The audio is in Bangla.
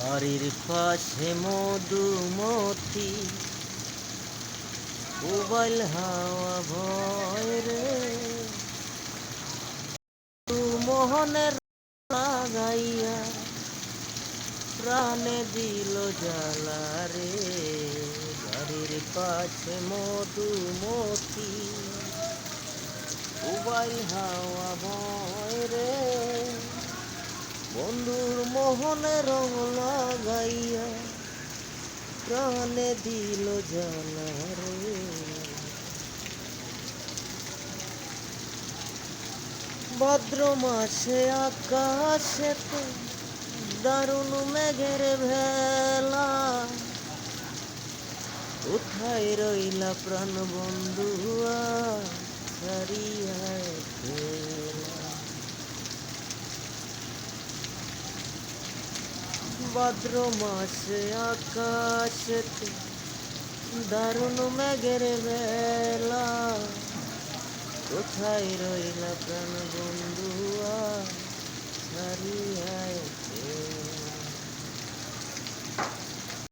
বাড়ির পাশে মধুমতি মোবাইল হাওয়া ভয় রে। মোহনের লাগাইয়া প্রাণে দিল জ্বালা রে। বাড়ির পাশে মধুমতি মোবাইল হাওয়া ভয় বন্ধুর মোহনে রং লাগাইয়া প্রাণে দিল জ্বালা রে ভদ্র মাসে আকাশেতে দারুণ মেঘের ভেলা কোথায় রইলা প্রাণ বন্ধুয়া। ভাদ্র মাস আকাশ দারুণ ম্যাগের বেলা। কোথায় রইলা প্রাণ বন্ধুয়া সারিয়ে